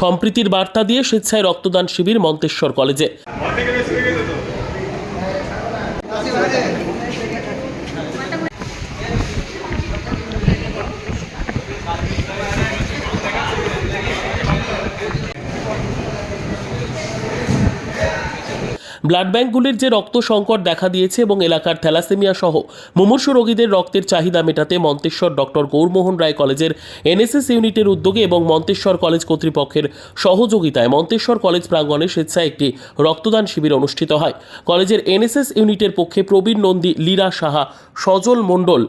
সম্প্রীতির বার্তা দিয়ে স্বেচ্ছায় রক্তদান শিবির মন্তেশ্বর কলেজে। ব্লাড ব্যাঙ্কগুলির যে রক্ত সংকট দেখা দিয়েছে এবং এলাকার থ্যালাসেমিয়া সহ মুমূর্ষ রোগীদের রক্তের চাহিদা মেটাতে মন্তেশ্বর ডক্টর গৌরমোহন রায় কলেজের এনএসএস ইউনিটের উদ্যোগে এবং মন্তেশ্বর কলেজ কর্তৃপক্ষের সহযোগিতায় মন্তেশ্বর কলেজ প্রাঙ্গণে স্বেচ্ছায় একটি রক্তদান শিবির অনুষ্ঠিত হয়। কলেজের এনএসএস ইউনিটের পক্ষে প্রবীণ নন্দী লীরা সাহা, সজল মণ্ডল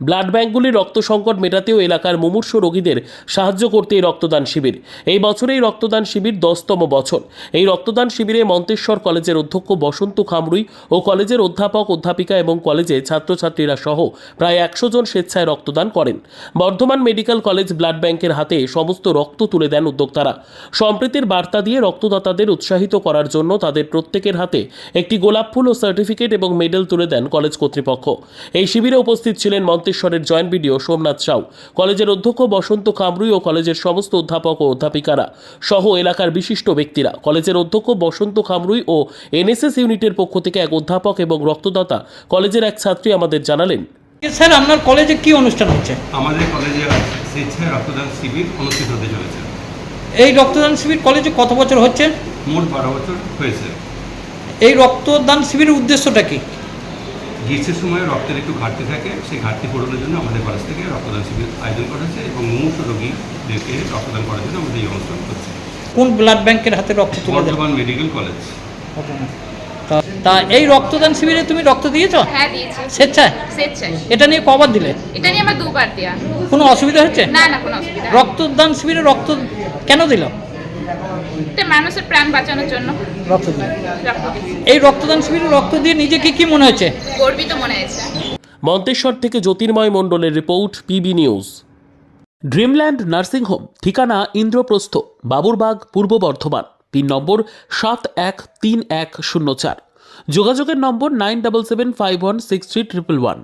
ব্লাড ব্যাঙ্কগুলির রক্ত সংকট মেটাতেও এলাকার মুমূর্ষ রোগীদের সাহায্য করতে এই রক্তদান শিবির। এই বছরে এই রক্তদান শিবির দশতম বছর। এই রক্তদান শিবিরে মন্তেশ্বর কলেজের অধ্যক্ষ বসন্ত খামরুই ও কলেজের অধ্যাপক, অধ্যাপিকা এবং কলেজে ছাত্রছাত্রীরা সহ প্রায় একশো জন স্বেচ্ছায় রক্তদান করেন। বর্ধমান মেডিকেল কলেজ ব্লাড ব্যাংকের হাতে সমস্ত রক্ত তুলে দেন উদ্যোক্তারা। সম্প্রীতির বার্তা দিয়ে রক্তদাতাদের উৎসাহিত করার জন্য তাদের প্রত্যেকের হাতে একটি গোলাপ ফুল ও সার্টিফিকেট এবং মেডেল তুলে দেন কলেজ কর্তৃপক্ষ। এই শিবিরে উপস্থিত ছিলেন মন্তেশ্বরের জয়েন্ট বিডিও সোমনাথ সাউ। কলেজের অধ্যক্ষ বসন্ত কামরুই ও কলেজের সমস্ত অধ্যাপক ও অধ্যাপিকারা সহ এলাকার বিশিষ্ট ব্যক্তিরা। কলেজের অধ্যক্ষ বসন্ত খামরুই ও এনএসএস ইউনিটের পক্ষ থেকে এক অধ্যাপক এবং রক্তদাতা কলেজের এক ছাত্রী আমাদের জানালেন। স্যার আপনার কলেজে কি অনুষ্ঠান হচ্ছে? আমাদের কলেজে স্বেচ্ছায় রক্তদান শিবির অনুষ্ঠিত হতে চলেছে। এই রক্তদান শিবির কলেজে কত বছর হচ্ছে? মোট বারো বছর হয়েছে। এই রক্তদান শিবিরের উদ্দেশ্যটা কি? গ্রীষ্মের সময় রক্তের একটু ঘাটতি থাকে সেই ঘাটতি পূরণের জন্য আমাদের কলেজ থেকে রক্তদান শিবির আয়োজন করা হয়েছে এবং মুমূর্ষ রোগীদেরকে রক্তদান করার জন্য আমাদের এই অনুষ্ঠান করছে কোন ব্লাড ব্যাংকের হাতে রক্ত তুলে বর্ধমান মেডিকেল কলেজ। তা- এই রক্তদান শিবিরে তুমি রক্ত দিয়েছ? হ্যাঁ দিয়েছি। স্বেচ্ছায়? স্বেচ্ছায়। এটা নিয়ে কবার দিলে? এটা নিয়ে আমার দুবার দেওয়া কোনো অসুবিধা হচ্ছে? না না কোনো অসুবিধা রক্তদান শিবিরে রক্ত কেন দিল? এটা মানুষের প্রাণ বাঁচানোর জন্য। রক্ত দিল রক্ত দিচ্ছি এই রক্তদান শিবিরে রক্ত দিয়ে নিজেকে কি মনে হচ্ছে গর্বিত মনে হয়েছে। মন্তেশ্বর থেকে জ্যোতির্ময় মণ্ডলের report PB news. Dreamland nursing home ঠিকানা ইন্দ্রপ্রস্থ বাবুরবাগ পূর্ব বর্ধমান পিন নম্বর সাত এক তিন এক শূন্য চার। যোগাযোগের নম্বর nine double seven five one six three triple one.